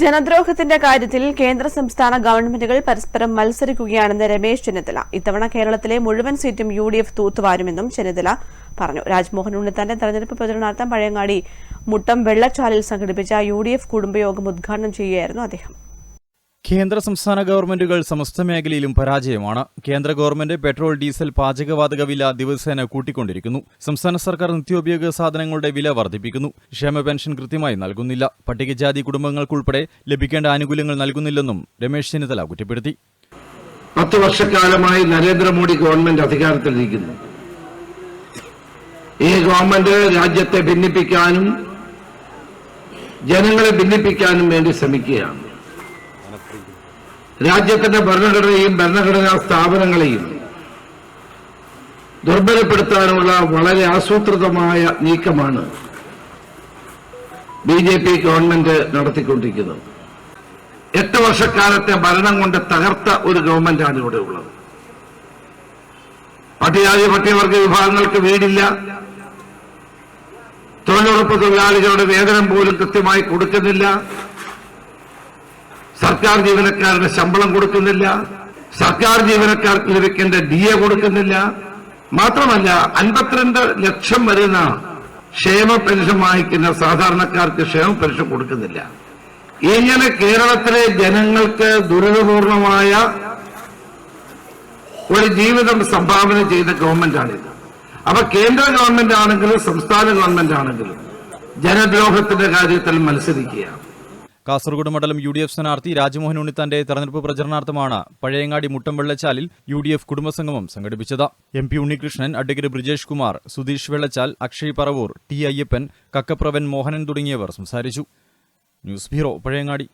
ജനദ്രോഹത്തിന്റെ കാര്യത്തിൽ കേന്ദ്ര സംസ്ഥാന ഗവൺമെന്റുകൾ പരസ്പരം മത്സരിക്കുകയാണെന്ന് രമേശ് ചെന്നിത്തല. ഇത്തവണ കേരളത്തിലെ മുഴുവൻ സീറ്റും യു ഡി എഫ് തൂത്തുവാരുമെന്നും ചെന്നിത്തല പറഞ്ഞു. രാജ്മോഹൻ ഉണ്ണിത്താന്റെ തെരഞ്ഞെടുപ്പ് പ്രചരണാർത്ഥം പഴയങ്ങാടി മുട്ടം വെള്ളച്ചാലിൽ സംഘടിപ്പിച്ച യു ഡി എഫ് കുടുംബയോഗം ഉദ്ഘാടനം ചെയ്യുകയായിരുന്നു അദ്ദേഹം. കേന്ദ്ര സംസ്ഥാന ഗവൺമെന്റുകൾ സമസ്ത മേഖലയിലും പരാജയമാണ്. കേന്ദ്ര ഗവൺമെന്റ് പെട്രോൾ ഡീസൽ പാചകവാതക വില ദിവസേന കൂട്ടിക്കൊണ്ടിരിക്കുന്നു. സംസ്ഥാന സർക്കാർ നിത്യോപയോഗ സാധനങ്ങളുടെ വില വർദ്ധിപ്പിക്കുന്നു. ക്ഷേമ പെൻഷൻ കൃത്യമായി നൽകുന്നില്ല. പട്ടികജാതി കുടുംബങ്ങൾക്കുൾപ്പെടെ ലഭിക്കേണ്ട ആനുകൂല്യങ്ങൾ നൽകുന്നില്ലെന്നും രമേശ് ചെന്നിത്തല കുറ്റപ്പെടുത്തി. പത്ത് വർഷക്കാലമായി നരേന്ദ്രമോദി ഗവൺമെന്റ് അധികാരത്തിലിരിക്കുന്നു. ഈ ഗവൺമെന്റ് രാജ്യത്തെ ഭിന്നിപ്പിക്കാനും ജനങ്ങളെ ഭിന്നിപ്പിക്കാനും വേണ്ടി ശ്രമിക്കുകയാണ്. രാജ്യത്തിന്റെ ഭരണഘടനയും ഭരണഘടനാ സ്ഥാപനങ്ങളെയും ദുർബലപ്പെടുത്താനുള്ള വളരെ ആസൂത്രിതമായ നീക്കമാണ് ബി ജെ പി ഗവൺമെന്റ് നടത്തിക്കൊണ്ടിരിക്കുന്നത്. എട്ട് വർഷക്കാലത്തെ ഭരണം കൊണ്ട് തകർത്ത ഒരു ഗവൺമെന്റാണ് ഇവിടെ ഉള്ളത്. പട്ടികജാതി പട്ടികവർഗ വിഭാഗങ്ങൾക്ക് വീടില്ല. തൊഴിലുറപ്പ് തൊഴിലാളികളുടെ വേതനം പോലും കൃത്യമായി കൊടുക്കുന്നില്ല. സർക്കാർ ജീവനക്കാരുടെ ശമ്പളം കൊടുക്കുന്നില്ല. സർക്കാർ ജീവനക്കാർക്ക് ലഭിക്കേണ്ട ഡി എ കൊടുക്കുന്നില്ല. മാത്രമല്ല അൻപത്തിരണ്ട് ലക്ഷം വരുന്ന ക്ഷേമ പെൻഷൻ വാങ്ങിക്കുന്ന സാധാരണക്കാർക്ക് ക്ഷേമ പെൻഷൻ കൊടുക്കുന്നില്ല. ഇങ്ങനെ കേരളത്തിലെ ജനങ്ങൾക്ക് ദുരിതപൂർണമായ ഒരു ജീവിതം സംഭാവന ചെയ്ത ഗവൺമെന്റാണിത്. അപ്പൊ കേന്ദ്ര ഗവൺമെന്റ് ആണെങ്കിലും സംസ്ഥാന ഗവൺമെന്റ് ആണെങ്കിലും ജനദ്രോഹത്തിന്റെ കാര്യത്തിൽ മത്സരിക്കുകയാണ്. കാസർഗോഡ് മണ്ഡലം യു ഡി എഫ് സ്ഥാനാർത്ഥി രാജ്മോഹൻ ഉണ്ണിത്താന്റെ തെരഞ്ഞെടുപ്പ് പ്രചരണാർത്ഥമാണ് പഴയങ്ങാടി മുട്ടം വെള്ളച്ചാലിൽ യു ഡി എഫ് കുടുംബസംഗമം സംഘടിപ്പിച്ചത്. M P Unnikrishnan advocate Brijesh Kumar Sudheesh Vellachal Akshay Paravoor T Ayyappan Kakkapravan Mohanan തുടങ്ങിയവർ സംസാരിച്ചു. News bureau Pazhayangadi.